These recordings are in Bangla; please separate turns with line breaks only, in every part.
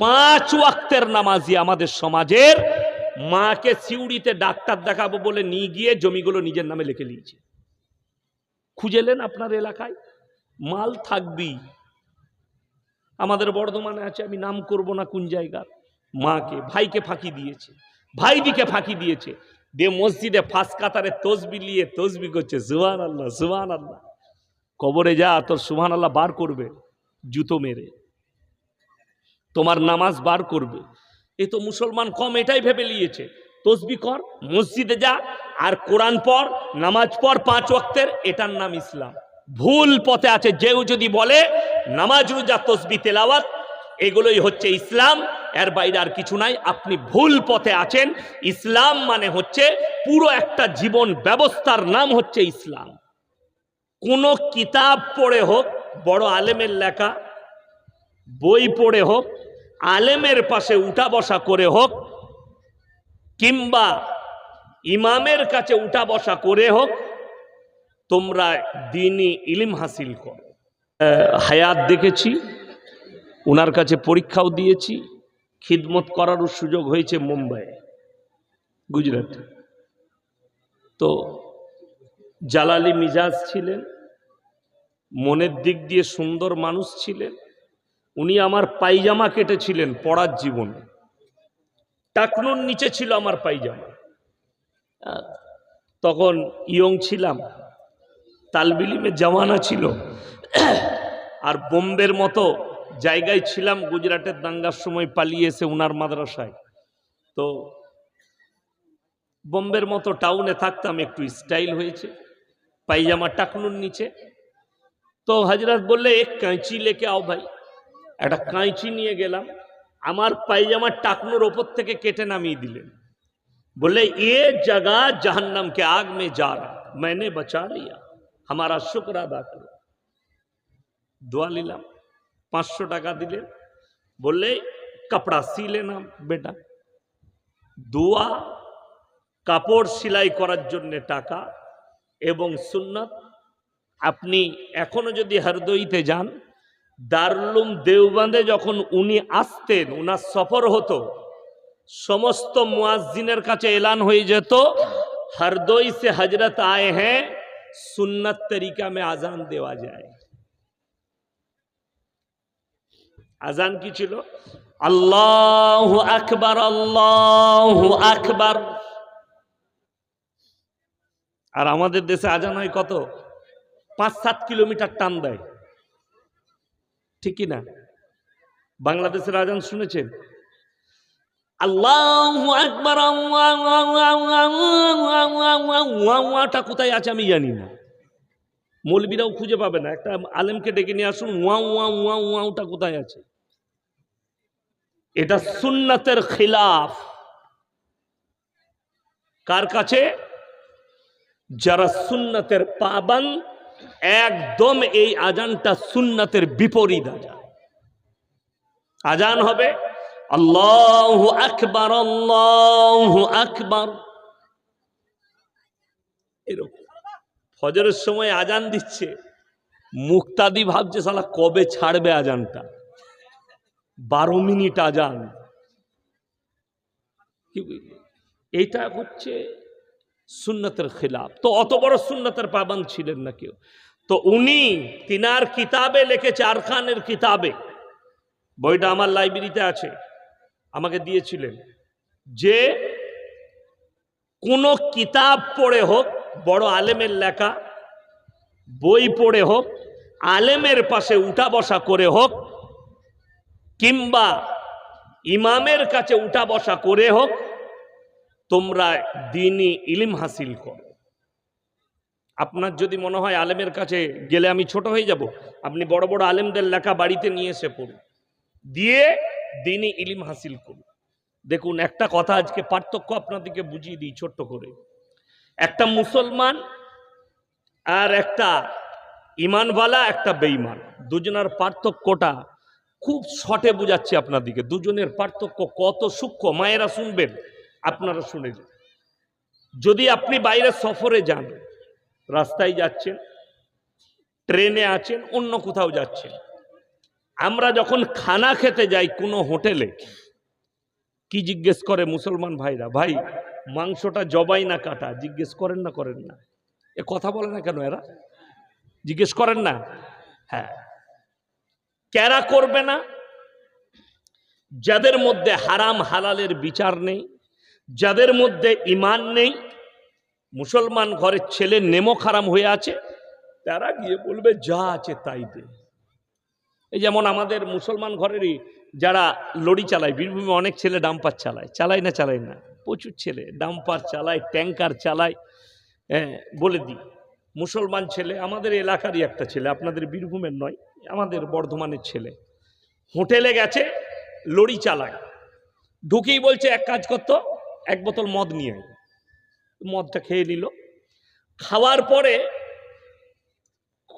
পাঁচ ওয়াক্তের নামাজি আমাদের সমাজের মাকে সিউড়িতে ডাক্তার দেখাবো বলে নিয়ে গিয়ে জমিগুলো নিজের নামে লিখে নিয়েছে। খুঁজেলেন আপনার এলাকায়? মাল থাকবি আমাদের বর্ধমানে আছে, আমি নাম করব না কোন জায়গার। মাকে, ভাইকে ফাঁকি দিয়েছে। ভাই দিকে ফাঁকি দিয়েছে। দিয়ে মসজিদে ফাঁস কাতারে তসবি নিয়ে তসবি করছে সুহান আল্লাহ সুহান আল্লাহ কবরে যা তোর সুহান আল্লাহ বার করবে, জুতো মেরে। তোমার নামাজ বার করবে। এ তো মুসলমান কম এটাই ভেবে নিয়েছে। তসবি কর, মসজিদে যা, আর কোরআন পর নামাজ পর পাঁচ ওয়াক্তের, এটার নাম ইসলাম। ভুল পথে আছে, যেও যদি বলে, নামাজ রোজা, তসবি, তেলাওয়াত, এগুলোই হচ্ছে ইসলাম, এর বাইরে আর কিছু নাই। আপনি ভুল পথে আছেন, ইসলাম মানে হচ্ছে পুরো একটা জীবন ব্যবস্থার নাম হচ্ছে ইসলাম। কোনো কিতাব পড়ে হোক, বড় আলেমের লেখা, বই পড়ে হোক আলেমের পাশে উঠা বসা করে হোক, কিংবা ইমামের কাছে উঠা বসা করে হোক, তোমরা দিনই ইলিম হাসিল করো। হায়াত দেখেছি ওনার কাছে পরীক্ষাও দিয়েছি, খিদমত করারও সুযোগ হয়েছে মুম্বাই গুজরাট। তো জালালি মিজাজ ছিলেন, মনের দিক দিয়ে সুন্দর মানুষ ছিলেন উনি আমার পাইজামা কেটেছিলেন পড়ার জীবনে। টাকনুর নিচে ছিল আমার পাইজামা। তখন ইয়ং ছিলাম, তালবিলিমে জামানা ছিল। আর বোম্বের মতো জায়গায় ছিলাম, গুজরাটের দাঙ্গার সময় পালিয়ে এসে উনার মাদ্রাসায়। তো বোম্বের মতো টাউনে থাকতাম, একটু স্টাইল হয়েছে, পাইজামা টাকনুর নিচে। তো হাজরাত বললে এক কাঁচি লেকে আও ভাই। একটা কাঁচি নিয়ে গেলাম আমার পায়জামার টাকনোর ওপর থেকে কেটে নামিয়ে দিলেন বললে এ জগা জাহান্নাম के आग में जा रहा मैंने बचा लिया हमारा शुक्र अदा करो দোয়া নিলাম পাঁচশো টাকা দিলেন বললে কাপড়া সিলে না বেটা দোয়া কাপড় সেলাই করার জন্য টাকা এবং সুন্নত আপনি এখনো যদি হরদইতে যান দারুলুম দেওবন্দে যখন উনি আসতেন, উনার সফর হতো, সমস্ত মুয়াজ্জিনের কাছে এলান হয়ে যেত হরদই সে হজরত আয়ে হ্যাঁ সুন্নত তরিকা মে আজান দেওয়া যায়। আজান কি ছিল? আল্লাহ আকবার আল্লাহ আকবার। আর আমাদের দেশে আজান হয় কত? পাঁচ সাত কিলোমিটার টান দেয়। ঠিক না বাংলাদেশের আজান শুনেছেন আল্লাহ একবার কোথায় আছে আমি জানি না মৌলবীরাও খুঁজে পাবে না একটা আলেমকে ডেকে নিয়ে আসুন ওয়া ওয়া ওয়া ওয়াটা কোথায় আছে এটা সুন্নাতের খিলাফ কার কাছে যারা সুন্নাতের পাবান একদম এই আজানটা সুন্নাতের বিপরীত আজান। আজান হবে, আল্লাহ আকবার আল্লাহ আকবার। এরকম। ফজরের সময় আজান দিচ্ছে। মুক্তাদি ভাবছে সালা কবে ছাড়বে আজানটা? বারো মিনিট আজান? এইটা হচ্ছে সুন্নতের খিলাফ। তো অত বড় সুন্নতের পাবান ছিলেন না কেউ। তো উনি তিনার কিতাবে লিখেছে আরখানের কিতাবে। বইটা আমার লাইব্রেরিতে আছে। আমাকে দিয়েছিলেন। যে কোনো কিতাব পড়ে হোক, বড় আলেমের লেখা, বই পড়ে হোক, আলেমের পাশে উঠা বসা করে হোক, কিংবা ইমামের কাছে উঠা বসা করে হোক, তোমরা দিনই ইলিম হাসিল করো। আপনার যদি মনে হয় আলেমের কাছে গেলে আমি ছোট হয়ে যাব, আপনি বড় বড় আলেমদের লেখা বাড়িতে নিয়ে এসে পড়ুন। দিয়ে দিনই ইলিম হাসিল করুন। দেখুন, একটা কথা আজকে পার্থক্য আপনাদেরকে বুঝিয়ে দিই ছোট্ট করে। একটা মুসলমান আর একটা ইমানওয়ালা, একটা বেঈমান, দুজনের পার্থক্যটা খুব শটে বুঝাচ্ছি আপনাদেরকে। দুজনের পার্থক্য কত সূক্ষ্ম, মায়েরা শুনবেন, আপনারা শুনে যদি আপনি বাইরে সফরে যান রাস্তায় যাচ্ছেন, ট্রেনে আছেন, অন্য কোথাও যাচ্ছেন। আমরা যখন খানা খেতে যাই কোনো হোটেলে, কি জিজ্ঞেস করে মুসলমান ভাইরা, ভাই, মাংসটা জবাই না কাটা? জিজ্ঞেস করেন না করেন না। এ কথা বলে না কেন এরা? জিজ্ঞেস করেন না। হ্যাঁ। ক্যারা করবে না। যাদের মধ্যে হারাম, হালালের বিচার নেই, যাদের মধ্যে ইমান নেই মুসলমান ঘরের ছেলে নেমো খারাম হয়ে আছে। তারা গিয়ে বলবে, যা আছে তাই দে। এই যেমন আমাদের মুসলমান ঘরেরই যারা লড়ি চালায়, বীরভূমে অনেক ছেলে ডাম্পার চালায়। চালায় না চালায় না? প্রচুর ছেলে, ডাম্পার চালায়, ট্যাঙ্কার চালায়। হ্যাঁ বলে দিই, মুসলমান ছেলে, আমাদের এলাকারই একটা ছেলে, আপনাদের বীরভূমের নয়, আমাদের বর্ধমানের ছেলে। হোটেলে গেছে লড়ি চালায়। ঢুকেই বলছে, এক কাজ করতো, এক বোতল মদ নিয়ে মদটা খেয়ে নিল। খাওয়ার পরে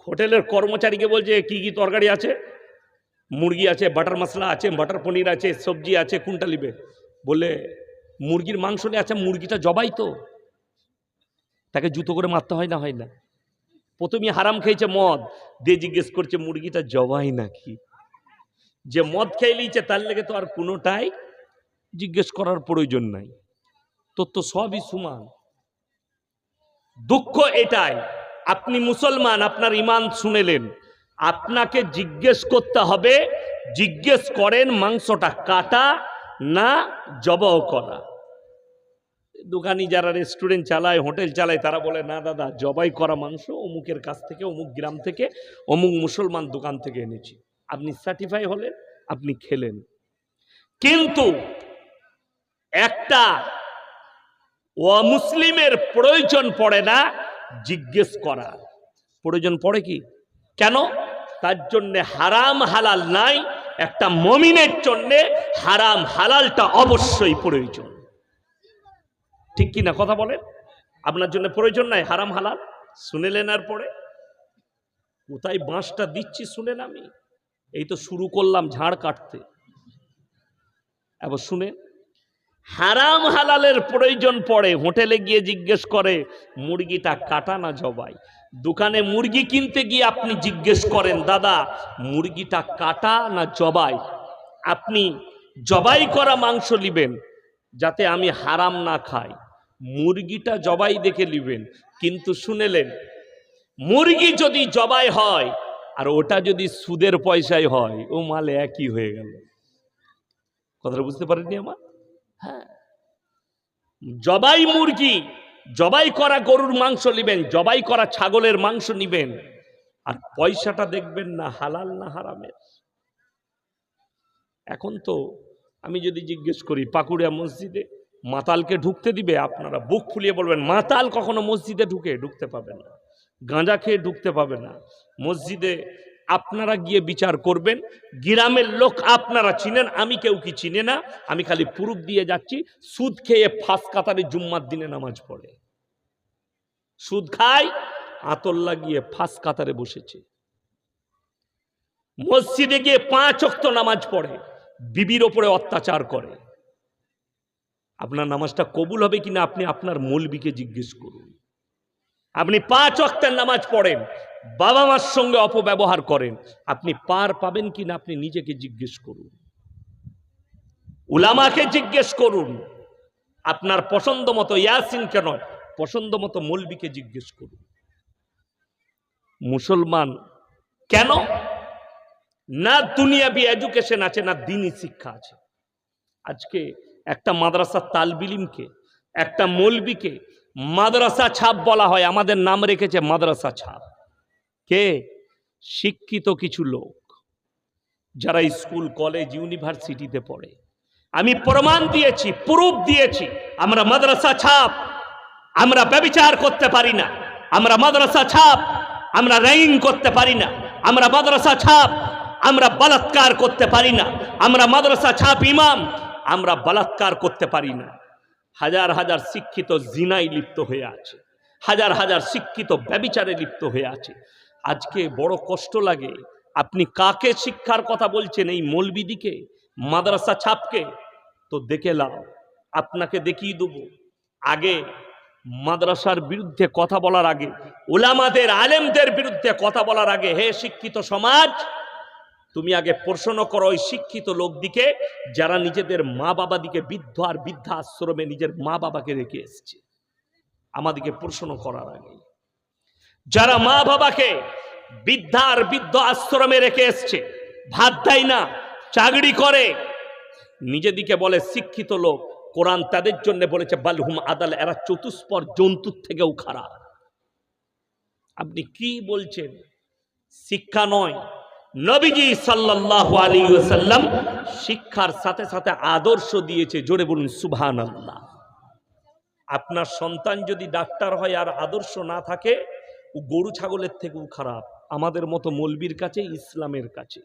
হোটেলের কর্মচারীকে বলছে কি কি তরকারি আছে? মুরগি আছে, বাটার মশলা আছে, বাটার পনির আছে, সবজি আছে, কোনটা নিবে? বলে মুরগির মাংস নিয়ে আছে মুরগিটা জবাই তো। তাকে জুতো করে মারতে হয় না হয় না। প্রথমে হারাম খেয়েছে মদ। দিয়ে জিজ্ঞেস করছে, মুরগিটা জবাই নাকি? যে মদ খেয়ে নিয়েছে, তার লেগে তো আর কোনোটাই জিজ্ঞেস করার প্রয়োজন নাই। তোর তো সবই সমান। দুঃখ এটাই। আপনি মুসলমান, আপনার ইমান শুনেলেন। আপনাকে জিজ্ঞেস করতে হবে, জিজ্ঞেস করেন মাংসটা কাটা না জবাও করা। দোকানি যারা রেস্টুরেন্ট চালায়, হোটেল চালায়, তারা বলে, না দাদা, জবাই করা মাংস অমুকের কাছ থেকে, অমুক গ্রাম থেকে, অমুক মুসলমান দোকান থেকে এনেছি। আপনি সার্টিফাই হলেন, আপনি খেলেন। কিন্তু একটা অমুসলিমের প্রয়োজন পড়ে না, জিজ্ঞেস করা। প্রয়োজন পড়ে কি? কেন? তার জন্যে হারাম হালাল নাই, একটা মমিনের জন্যে হারাম হালালটা অবশ্যই প্রয়োজন। ঠিক কি না কথা বলেন? আপনার জন্য প্রয়োজন নাই, হারাম হালাল? শুনেলেন আর পরে? কোথায় বাঁশটা দিচ্ছি শুনেন আমি? এই তো শুরু করলাম ঝাড় কাটতে। এবার শুনে হারাম হালালের প্রয়োজন পড়ে, হোটেলে গিয়ে জিজ্ঞেস করে, মুরগিটা কাটা না জবাই? দোকানে মুরগি কিনতে গিয়ে আপনি জিজ্ঞেস করেন, দাদা, মুরগিটা কাটা না জবাই? আপনি জবাই করা মাংস নিবেন যাতে আমি হারাম না খাই। মুরগিটা জবাই দেখে নিবেন কিন্তু শুনেলেন, মুরগি যদি জবাই হয়, আর ওটা যদি সুদের পয়সায় হয়, ও মালে একই হয়ে গেল। কথাটা বুঝতে পারেননি আমার? জবাই মুরগি, জবাই করা গরুর মাংস নিবেন, জবাই করা ছাগলের মাংস নিবেন, আর পয়সাটা দেখবেন না হালাল না হারামের। এখন তো আমি যদি জিজ্ঞেস করি, পাকুড়িয়া মসজিদে মাতালকে ঢুকতে দিবে? আপনারা বুক ফুলিয়ে বলবেন, মাতাল কখনো মসজিদে ঢুকে ঢুকতে পাবে না, গাঁজা খেয়ে ঢুকতে পাবে না। মসজিদে আপনারা গিয়ে বিচার করবেন। গ্রামের লোক আপনারা চিনেন, আমি কেউ কি চিনে না। আমি খালি পুরুপ দিয়ে যাচ্ছি, সুদ খেয়ে ফাঁস কাতারে জুম্মার দিনে নামাজ পড়ে। সুদ খায় আতর লাগিয়ে ফাঁস কাতারে বসেছে। মসজিদে গিয়ে পাঁচ অক্ত নামাজ পড়ে, বিবির ওপরে অত্যাচার করে। আপনার নামাজটা কবুল হবে কিনা আপনি আপনার মৌলবিকে জিজ্ঞেস করুন। আপনি পাঁচ অক্তের নামাজ পড়েন বাবা মার সঙ্গে অপব্যবহার করেন। আপনি পার পাবেন কি না আপনি নিজেকে জিজ্ঞেস করুন। উলামাকে জিজ্ঞেস করুন। আপনার পছন্দ মতো ইয়াসিনকে নয়, পছন্দ মতো মৌলবিকে জিজ্ঞেস করুন। মুসলমান কেন? না দুনিয়াবি এডুকেশন আছে, না দিনই শিক্ষা আছে। আজকে একটা মাদ্রাসা তালবিলিমকে, একটা মৌলবিকে মাদ্রাসা ছাপ বলা হয়, আমাদের নাম রেখেছে মাদ্রাসা ছাপ। কে? শিক্ষিত কিছু লোক যারা স্কুল, কলেজ, ইউনিভার্সিটিতে পড়ে। আমি প্রমাণ দিয়েছি, প্রুফ দিয়েছি, আমরা মাদ্রাসা ছাপ, আমরা ব্যবিচার করতে পারি না, আমরা মাদ্রাসা ছাপ, আমরা র্যাগিং করতে পারি না, আমরা মাদ্রাসা ছাপ, আমরা বলাৎকার করতে পারি না, আমরা মাদ্রাসা ছাপ ইমাম, আমরা বলাৎকার করতে পারি না। হাজার হাজার শিক্ষিত জিনাই লিপ্ত হয়ে আছে, হাজার হাজার শিক্ষিত ব্যবিচারে লিপ্ত হয়ে আছে আজকে বড় কষ্ট লাগে। আপনি কাকে শিক্ষার কথা বলছেন এই মৌলবিদিকে, মাদ্রাসা ছাপকে তো দেখে লাও, আপনাকে দেখিয়ে দেবো। আগে মাদ্রাসার বিরুদ্ধে কথা বলার আগে, ওলামাদের, আলেমদের বিরুদ্ধে কথা বলার আগে, হে শিক্ষিত সমাজ, তুমি আগে প্রশ্ন করো ওই শিক্ষিত লোকদিকে, যারা নিজেদের মা বাবা দিকে বৃদ্ধ আর বৃদ্ধা আশ্রমে নিজের মা বাবাকে রেখে এসছে। আমাদেরকে প্রশ্ন করার আগে। যারা মা বাবাকে বৃদ্ধা আর বৃদ্ধ আশ্রমে রেখে এসছে, ভাত দেয় না, চাকরি করে, নিজেদিকে বলে শিক্ষিত লোক, কোরআন তাদের জন্য বলেছে বালহুম আদাল এরা চতুষ্পর জন্তুর থেকেও খারাপ। আপনি কি বলছেন? শিক্ষা নয়। নবীজি সাল্লাল্লাহু আলাইহি ওয়াসাল্লাম শিক্ষার সাথে সাথে আদর্শ দিয়েছে, জোরে বলুন, সুবহানাল্লাহ। আপনার সন্তান যদি ডাক্তার হয় আর আদর্শ না থাকে গরু ছাগলের থেকেও খারাপ। আমাদের মতো মলবির কাছে, ইসলামের কাছে।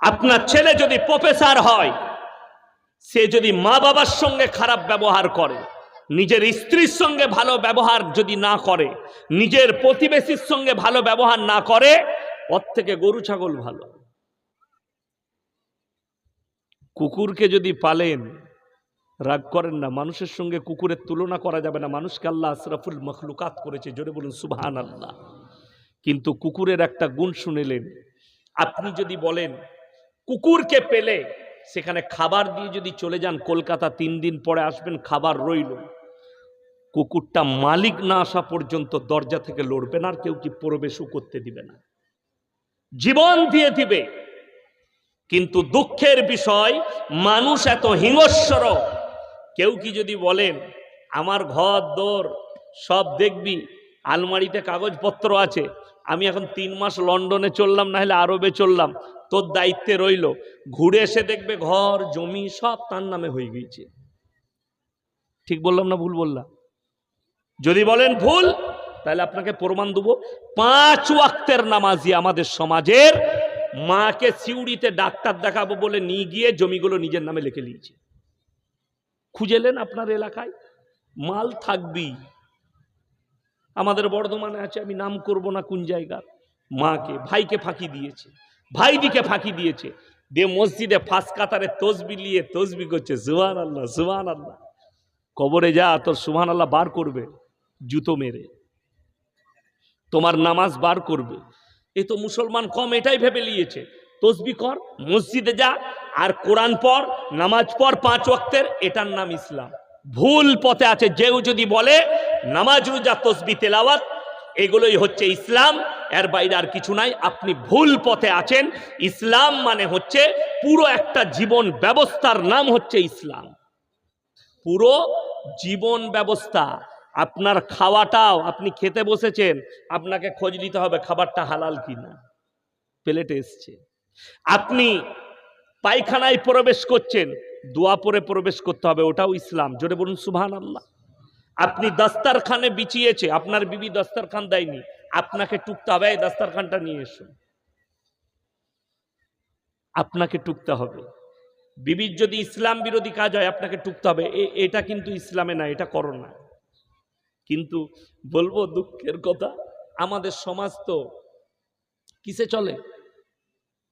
আপনার ছেলে যদি প্রফেসর হয়, সে যদি মা বাবার সঙ্গে খারাপ ব্যবহার করে, নিজের স্ত্রীর সঙ্গে ভালো ব্যবহার যদি না করে, নিজের প্রতিবেশীর সঙ্গে ভালো ব্যবহার না করে, ওর থেকে গরু ছাগল ভালো। কুকুরকে যদি পালেন রাগ করেন না। মানুষের সঙ্গে কুকুরের তুলনা করা যাবে না। মানুষকে আল্লাহ আশরাফুল মখলুকাত করেছে। জোরে বলুন সুবহান আল্লাহ কিন্তু কুকুরের একটা গুণ শুনেলেন। আপনি যদি বলেন, কুকুরকে পেলে সেখানে খাবার দিয়ে যদি চলে যান, কলকাতা তিন দিন পরে আসবেন, খাবার রইল। কুকুরটা মালিক না আসা পর্যন্ত দরজা থেকে লড়বে না, আর কেউ কি প্রবেশও করতে দিবে না। জীবন দিয়ে দিবে। কিন্তু দুঃখের বিষয়, মানুষ এত হিংস্বর কেউ কি যদি বলেন আমার ঘর, দোর সব দেখবি, আলমারিতে কাগজপত্র আছে, আমি এখন তিন মাস লন্ডনে চললাম না হলে আরবে চললাম, তোর দায়িত্বে রইল, ঘুরে এসে দেখবে ঘর, জমি সব তার নামে হয়ে গিয়েছে। ঠিক বললাম না ভুল বললাম? যদি বলেন ভুল, তাহলে আপনাকে প্রমাণ দেবো, পাঁচ ওয়াক্তের নামাজি আমাদের সমাজের মাকে সিউড়িতে ডাক্তার দেখাবো বলে নিয়ে গিয়ে জমিগুলো নিজের নামে লিখে নিয়েছে। খুঁজেলেন আপনার এলাকায়? মাল থাকবি আমাদের বর্ধমানে আছে, আমি নাম করব না কোন জায়গার। মাকে, ভাইকে ফাঁকি দিয়েছে। ভাই দিকে ফাঁকি দিয়েছে। দিয়ে মসজিদে ফাঁস কাতারে তসবি নিয়ে তসবি করছে সুহান আল্লাহ সুহান আল্লাহ কবরে যা, তোর সুহান আল্লাহ বার করবে, জুতো মেরে। তোমার নামাজ বার করবে। এ তো মুসলমান কম, এটাই ভেবে নিয়েছে। তসবি কর, মসজিদে যা, আর কোরআন পর নামাজ পর পাঁচ ওয়াক্তের, এটার নাম ইসলাম। ভুল পথে আছে, যেও যদি বলে, নামাজ, রোজা, তসবি, তেলাওয়াত, এগুলোই হচ্ছে ইসলাম, এর বাইরে আর কিছু নাই। আপনি ভুল পথে আছেন, ইসলাম মানে হচ্ছে পুরো একটা জীবন ব্যবস্থার নাম হচ্ছে ইসলাম। পুরো জীবন ব্যবস্থা, আপনার খাওয়াটাও, আপনি খেতে বসেছেন, আপনাকে খোঁজ নিতে হবে খাবারটা হালাল কিনা। প্লেটে এসছে। আপনি পায়খানায় প্রবেশ করছেন, দোয়া পরে প্রবেশ করতে হবে, ওটাও ইসলাম। জোরে বলুন সুবহান আল্লাহ আপনি দস্তারখানে বিছিয়েছে, আপনার বিবি দস্তারখান দেয়নি, আপনাকে টুকতে হবে, এই দস্তারখানটা নিয়ে এসো। আপনাকে টুকতে হবে। বিবির যদি ইসলাম বিরোধী কাজ হয়, আপনাকে টুকতে হবে এটা কিন্তু ইসলামে না, এটা করো না কিন্তু বলব দুঃখের কথা, আমাদের সমাজ তো কিসে চলে?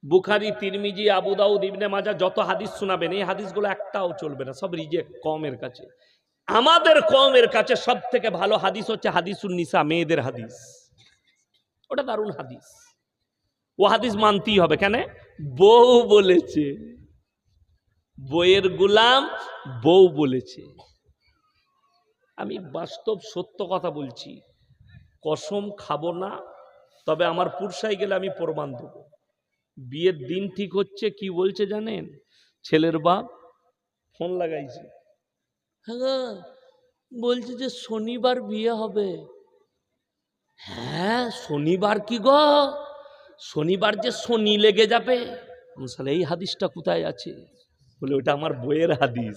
বুখারি, তিরমিজি, আবু দাউদ, ইবনে মাজা যত হাদিস শোনাবেন, এই হাদিসগুলো একটাও চলবে না, সব রিজেক্ট কমের কাছে। আমাদের কমের কাছে সব থেকে ভালো হাদিস হচ্ছে হাদিসুন নিসা মেয়েদের হাদিস। ওটা দারুণ হাদিস। ও হাদিস মানতেই হবে, কেন? বউ বলেছে। বইয়ের গুলাম বউ বলেছে। আমি বাস্তব সত্য কথা বলছি, কসম খাব না, তবে আমার পুরসাই গেলে আমি প্রমাণ দেব। বিয়ের দিন ঠিক হচ্ছে কি বলছে জানেন? ছেলের বাপ ফোন লাগাইছে। হ্যাঁ বলছে যে শনিবার বিয়ে হবে। হ্যাঁ শনিবার কি গো? শনিবার যে শনি লেগে যাবে। বলছি, এই হাদিসটা কোথায় আছে? বলে ওটা আমার বইয়ের হাদিস।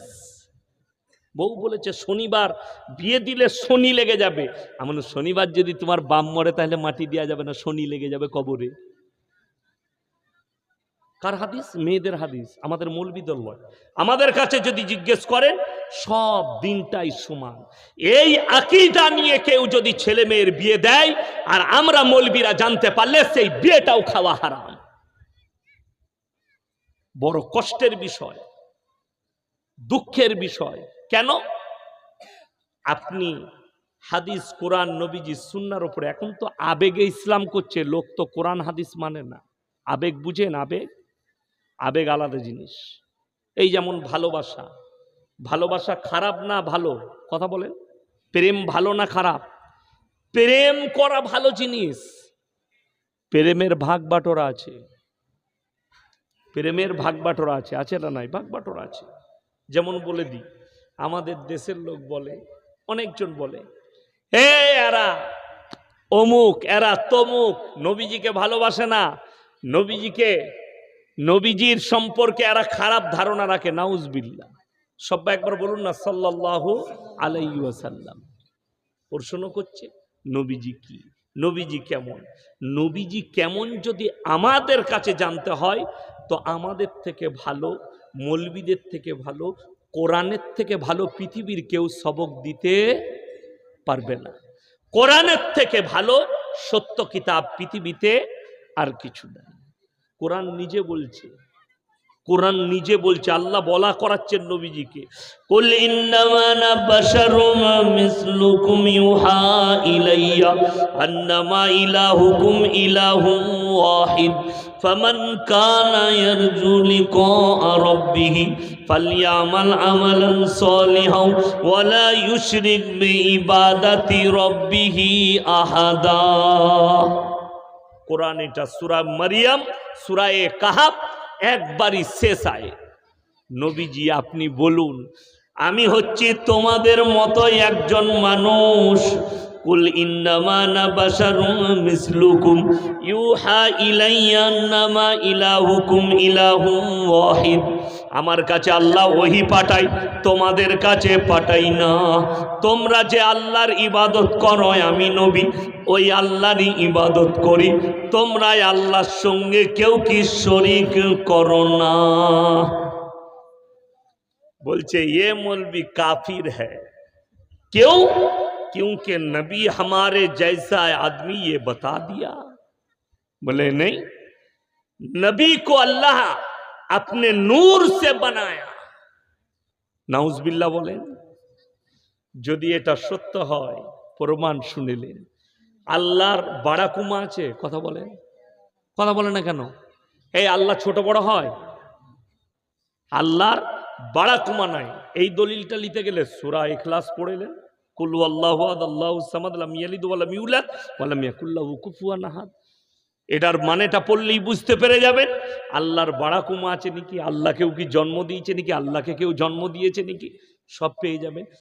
বউ বলেছে শনিবার বিয়ে দিলে শনি লেগে যাবে। আমার শনিবার যদি তোমার বাম মরে তাহলে মাটি দেওয়া যাবে না শনি লেগে যাবে কবরে। কার হাদিস? মেয়েদের হাদিস, আমাদের মৌলবিদল নয় আমাদের কাছে যদি জিজ্ঞেস করেন, সব দিনটাই সমান। এই আকিদা নিয়ে কেউ যদি ছেলে মেয়ের বিয়ে দেয়, আর আমরা মৌলবীরা জানতে পারলে সেই বিয়েটাও খাওয়া হারাম। বড় কষ্টের বিষয়, দুঃখের বিষয়। কেন? আপনি হাদিস কোরআন, নবীজি, সুন্নার উপরে, এখন তো আবেগে ইসলাম করছে, লোক তো কোরআন, হাদিস মানে না। আবেগ বুঝেন, আবেগ? আবেগ আলাদা জিনিস। এই যেমন ভালোবাসা ভালোবাসা খারাপ না ভালো, কথা বলেন? প্রেম ভালো না খারাপ? প্রেম করা ভালো জিনিস। প্রেমের ভাগ বাটোরা আছে। প্রেমের ভাগ বাটোরা আছে আছে না নাই? ভাগ বাটোরা আছে। যেমন বলে দিই, আমাদের দেশের লোক বলে, অনেকজন বলে হে এরা, অমুক, এরা তমুক, নবীজিকে ভালোবাসে না, নবীজিকে নবীজির সম্পর্কে এরা খারাপ ধারণা রাখে নাউজবিল্লা সবাই একবার বলুন না, সাল্লাল্লাহু আলাইহি ওয়াসাল্লাম। প্রশ্ন করছে, নবীজি কি? নবীজি কেমন? নবীজি কেমন যদি আমাদের কাছে জানতে হয়, তো আমাদের থেকে ভালো, মলবিদের থেকে ভালো, কোরআনের থেকে ভালো, পৃথিবীর কেউ সবক দিতে পারবে না। কোরআনের থেকে ভালো, সত্য কিতাব পৃথিবীতে আর কিছু নেই। কোরআন নিজে বলছে। কোরআন নিজে বলছে, আল্লাহ বলা করাচ্ছেন নবীজিকে। কুল ইন্নামা আনা বাশারুম মিসলুকুম ইউহা ইলাইয়া, আন্নামা ইলাহুকুম ইলাহুম ওয়াহিদ বিইবাদাতি রাব্বিহি আহাদা। কোরআন, এটা সুরা মারিয়াম, সুরায়ে কাহাব একবারই শেষ আয় নবীজি, আপনি বলুন, আমি হচ্ছি তোমাদের মতো একজন মানুষ। কুল ইন্নামা বাশারুম মিসলুকুম, ইউহা ইলাইয়া আন্নামা ইলাহুকুম ইলাহুম ওয়াহিদ। আমার কাছে আল্লাহ ওহি পাঠাই তোমাদের কাছে পাঠাই না তোমরা যে আল্লাহর ইবাদত করো আমি নবী ওই আল্লাহরই ইবাদত করি তোমরাই আল্লাহর সঙ্গে কেউ কি শরিক করো না বলছে ये मौलवी काफिर है क्यों क्योंकि नबी हमारे जैसा आदमी ये बता दिया बोले नहीं नबी को अल्लाह আপনি নূর সে বানায়া। নাউজবিল্লা বলেন, যদি এটা সত্য হয়, প্রমাণ শুনিলেন। আল্লাহর বাড়াকুমা আছে, কথা বলেন। কথা বলে না কেন? এই আল্লাহ ছোট বড় হয়। আল্লাহর বাড়াকুমা নাই। এই দলিলটা নিতে গেলে সুরা এখলাস পড়েলেন। কুল্লু আল্লাহ আল্লাহ সামাদ আলাম ইয়ালিদ আলাম ইউলাদ আলাম ইয়াকুল্লাহ কুফুয়া নাহাদ এটার মানেটা পড়লেই বুঝতে পেরে যাবেন। আল্লাহর বাড়াকুমা আছে নাকি? আল্লাহ কেউ কি জন্ম দিয়েছে নাকি? আল্লাহকে কেউ জন্ম দিয়েছে নাকি? সব পেয়ে যাবেন।